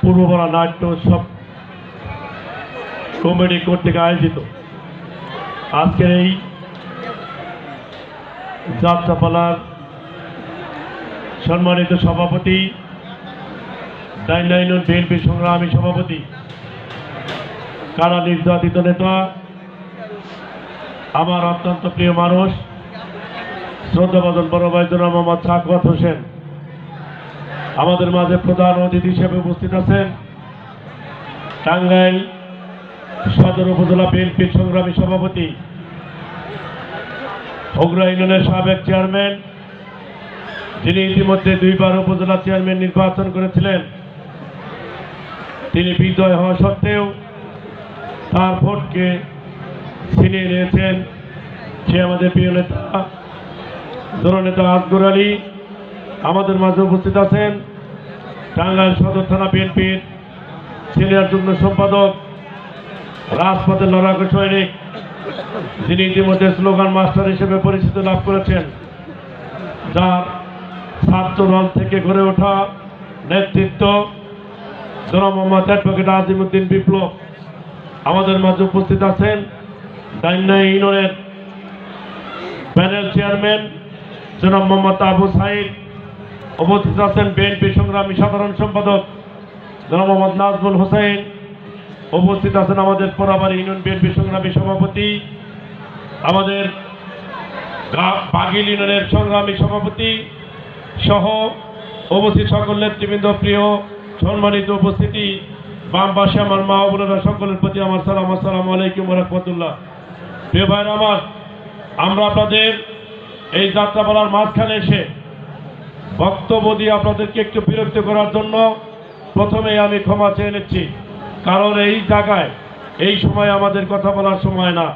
পূর্বপাড়া নাট্য উৎসব কমেডি কর্তৃক আয়োজিত। আজকের এই যাত্রাপালার সম্মানিত সভাপতি ডাইনাইন বিএনপি সংগ্রামী সভাপতি, কারা নির্যাতিত নেতা, আমার অত্যন্ত প্রিয় মানুষ শ্রদ্ধাবাদন বড় ভাই জনাব মোহাম্মদ সাকওয়াত হোসেন। আমাদের মাঝে প্রধান অতিথি হিসেবে উপস্থিত আছেন টাঙ্গাইল সদর উপজেলা বিএনপির সংগ্রামী সভাপতি হগরা ইউনিয়নের সাবেক চেয়ারম্যান, যিনি ইতিমধ্যে দুইবার উপজেলা চেয়ারম্যান নির্বাচন করেছিলেন। তিনি বিজয় হওয়া সত্ত্বেও তার ভোটকে ছিনিয়ে নিয়েছেন সে আমাদের প্রিয় নেতা দলনেতা আসগর আলী। আমাদের মাঝে উপস্থিত আছেন টাঙ্গাইল সদর থানা বিএনপির সিনিয়র যুগ্ম সম্পাদক, রাজপথের লড়াকু সৈনিক, যিনি ইতিমধ্যে স্লোগান মাস্টার হিসেবে পরিচিত লাভ করেছেন। যার ছাত্র দল থেকে গড়ে ওঠা নেতৃত্ব জনাব মোহাম্মদ অ্যাডভোকেট আজিমুদ্দিন বিপ্লব। আমাদের মাঝে উপস্থিত আছেন ডাইনা ইউনিয়নের প্যানেল চেয়ারম্যান জনাব মোহাম্মদ আবু সাইদ। উপস্থিত আছেন বিএনপি সংগ্রামী সাধারণ সম্পাদক জনাব মোহাম্মদ নাজমুল হোসেন। উপস্থিত আছেন আমাদের পোড়াবাড়ি ইউনিয়ন বিএনপি সংগ্রামী সভাপতি, আমাদের বাগিল ইউনিয়নের সংগ্রামী সভাপতি সহ উপস্থিত সকল নেতৃবৃন্দ, প্রিয় সম্মানিত উপস্থিতি বাম আমার মা বোনেরা সকলের প্রতি আমার সালাম, আসসালামু আলাইকুম রহমতুল্লাহ। প্রিয় ভাইরা আমার, আমরা আপনাদের এই যাত্রাপালার মাঝখানে এসে বক্তব্য দিয়ে আপনাদেরকে একটু বিরক্ত করার জন্য প্রথমে আমি ক্ষমা চেয়ে নিচ্ছি। কারণ এই জায়গায়, এই সময় আমাদের কথা বলার সময় না।